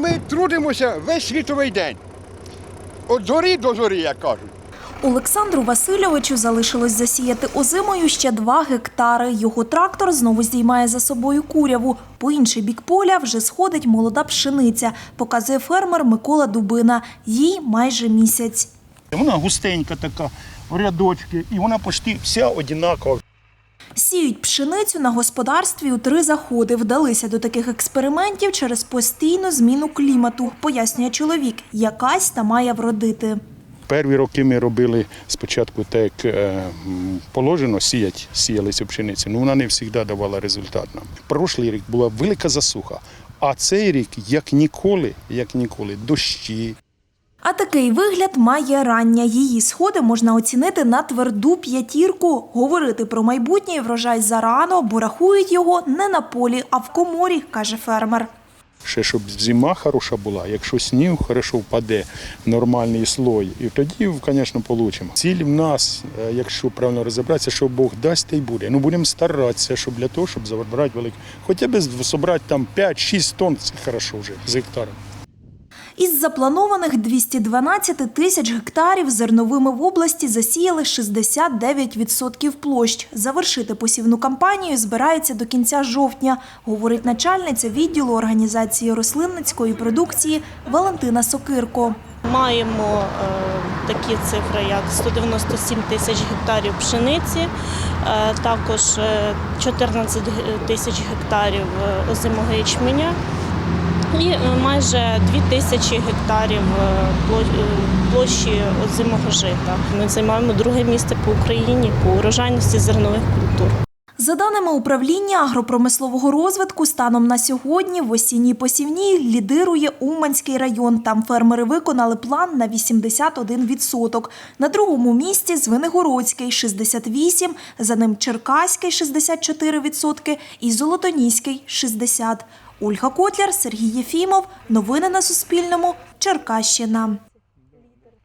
ми трудимося весь світовий день. От зорі до зорі, як кажуть. Олександру Васильовичу залишилось засіяти озимою ще два гектари. Його трактор знову здіймає за собою куряву. По інший бік поля вже сходить молода пшениця, показує фермер Микола Дубина. Їй майже місяць. Вона густенька така, в рядочки, і вона почти вся одинакова. Сіють пшеницю на господарстві у три заходи. Вдалися до таких експериментів через постійну зміну клімату, пояснює чоловік. Якась та має вродити. Перві роки ми робили спочатку так, е, положено, сіять, сіяли цю пшеницю. Ну вона не завжди давала результат нам. Прошлий рік була велика засуха, а цей рік, як ніколи, як ніколи, дощі. А такий вигляд має рання. Її сходи можна оцінити на тверду п'ятірку. Говорити про майбутній врожай зарано, бо рахують його не на полі, а в коморі, каже фермер. Ще щоб зима хороша була, якщо сніг хорошо впаде, нормальний слой, і тоді, звісно, получимо. Ціль в нас, е, якщо правильно розібратися, що Бог дасть, та й буде. Ну будемо старатися, щоб для того, щоб забрати велику. Хоча б зібрати там 5-6 тонн, це хорошо вже з гектара. Із запланованих 212 тисяч гектарів зерновими в області засіяли 69% площ. Завершити посівну кампанію збираються до кінця жовтня, говорить начальниця відділу організації рослинницької продукції Валентина Сокирко. Маємо е, такі цифри, як 197 тисяч гектарів пшениці, е, також е, 14 тисяч гектарів е, озимого ячменя і е, майже 2 тисячі гектарів е, е, площі озимого жита. Ми займаємо друге місце по Україні по урожайності зернових культур. За даними управління агропромислового розвитку, станом на сьогодні в осінній посівній лідирує Уманський район. Там фермери виконали план на 81%. На другому місці Звенигородський 68%, за ним Черкаський 64% і Золотоніський 60%. Ольга Котляр, Сергій Єфімов. Новини на Суспільному. Черкащина.